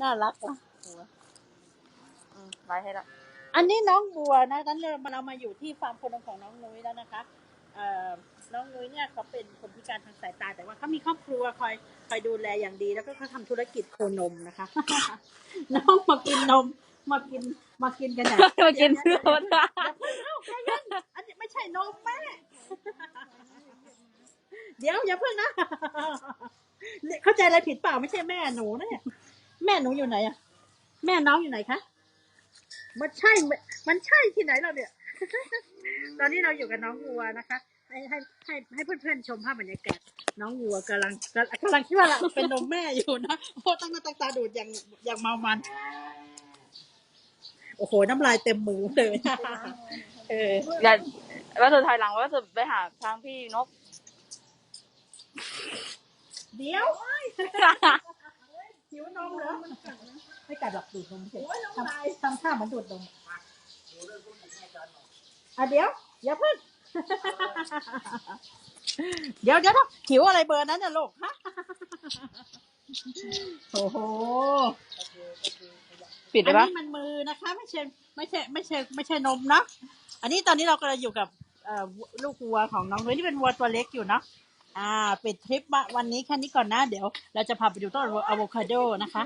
น่ารักอะอืมไว้ให้ละอันนี้น้องบัวนะตอนนี้เรามาอยู่ที่ฟาร์มโคนมของน้องนุ้ยแล้วนะคะเอ่อน้องนุ้ยเนี่ยเขาเป็นคนพิการทางสายตา แต่ว่าเขามีครอบครัวคอยคอยดูแลอย่างดี แล้วก็เขาทำธุรกิจโคนมนะคะ น้องมากินนม มากินมากินกันอย่างมากินโซดาอย่าเพิ่งเอาใจเย็นอันนี้ไม่ใช่นมแม่เดี๋ยวอย่าเพิ่งนะเข้าใจอะไรผิดเปล่าไม่ใช่แม่หนูนะเนี่ย แม่หนูอยู่ไหนอะแม่น้องอยู่ไหนคะมันใช่ มันใช่ที่ไหนเราเนี่ย ตอนนี้เราอยู่กับน้องวัวนะคะ ให้ให้ให้ให้เพื่อนๆชมภาพบรรยากาศน้องวัวกำลังกำลังกำลังคิดว่าเราเป็นนมแม่อยู่นะโอ้ตั้งหน้าตั้งตาดูดอย่างอย่างเมามัน โอ้โห น้ำลายเต็มมือเลยเอออย่าว่าจะถอยหลังว่าจะไปหาทางพี่นก เดี๋ยวหิวนมเหรอไม่ กัดหรอกดูดนมเฉยทำทำท่าเหมือนดูดนมอะเดี๋ยวอย่าเพิ่ง เดี๋ยวเดี๋ยวหิวอะไรเบอร์นั้นน่ะลูกฮะ โอ้โห ปิดอัได้นปะนี้มันมือนะคะ ไม่ใช่ไม่ใช่ไม่ใช่ไม่ใช่นมนะอันนี้ตอนนี้เรากำลังอยู่กับเอ่อลูกวัวของน้องเฮ้ยนี่เป็นวัวตัวเล็กอยู่เนาะอ่าปิดทริปวันนี้แค่นี้ก่อนนะ เดี๋ยวเราจะพาไปดูต้นอะโวคาโดนะคะ